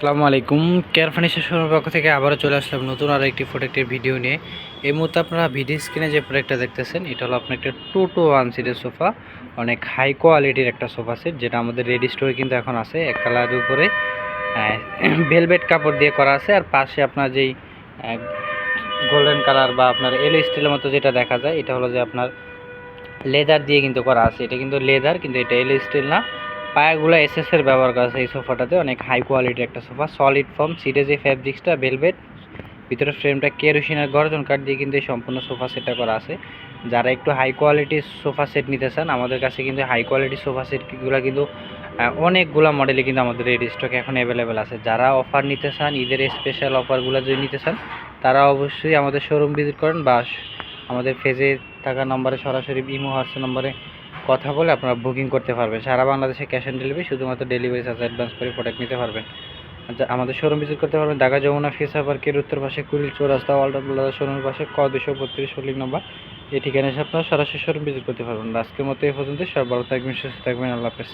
আসসালামু আলাইকুম। Care furniture পক্ষ থেকে আবারও চলে আসলাম নতুন আর একটি প্রোডাক্টের ভিডিও নিয়ে। এই মুহূর্তে আপনারা ভিডিও স্ক্রিনে যে প্রোডাক্টটা দেখতেছেন, এটা হলো আপনার একটা টু টু ওয়ান সিটের সোফা অনেক হাই কোয়ালিটির একটা সোফা সেট যেটা আমাদের রেডি স্টোরে কিন্তু এখন আছে, এক কালারের উপরে ভেলভেট কাপড় দিয়ে করা আছে, আর পাশে আপনার যেই গোল্ডেন কালার বা আপনার এল স্টিলের মতো যেটা দেখা যায়, এটা হলো যে আপনার লেদার দিয়ে কিন্তু করা আছে। এটা কিন্তু লেদার কিন্তু এটা এল স্টিল না। পায়াগুলো এসএস এর ব্যবহার করা আছে এই সোফাটাতে, অনেক হাই কোয়ালিটির একটা সোফা সলিড ফর্ম সিটে যে ফ্যাব্রিক্সটা ভেলভেট ভিতরে ফ্রেমটা কেরোসিনের গর্জন কাঠ দিয়ে কিন্তু এই সম্পূর্ণ সোফা সেটটা করা আছে। যারা একটু হাই কোয়ালিটির সোফা সেট নিতে চান, আমাদের কাছে কিন্তু হাই কোয়ালিটির সোফা সেটগুলো কিন্তু অনেকগুলা মডেলে কিন্তু আমাদের রেডি স্টক এখন অ্যাভেলেবেল আছে। যারা অফার নিতে চান, ঈদের স্পেশাল অফারগুলো যদি নিতে চান, তারা অবশ্যই আমাদের শোরুম ভিজিট করেন বা আমাদের ফেজে থাকা নম্বরে সরাসরি, ইমো, হোয়াটসঅ্যাপ নম্বরে কথা বলে আপনারা বুকিং করতে পারবেন। সারা বাংলাদেশে ক্যাশ অন ডেলিভারি শুধুমাত্র ডেলিভারি চার্জ অ্যাডভান্স করে প্রোডাক্ট নিতে পারবেন। আচ্ছা, আমাদের শোরুম ভিজিট করতে পারবেন ঢাকা যমুনা ফিসা পার্কের উত্তর পাশে কুড়িল চৌরাস্তা ওয়াল্টার প্লাজা শোরুমের পাশে ক দুশো বত্রিশ হোল্ডিং নম্বর এই ঠিকানায় আপনারা সরাসরি শোরুম ভিজিট করতে পারবেন। আজকের মতো এই পর্যন্ত সব ভালো থাকবেন সুস্থ থাকবেন। আল্লাহ হাফেজ।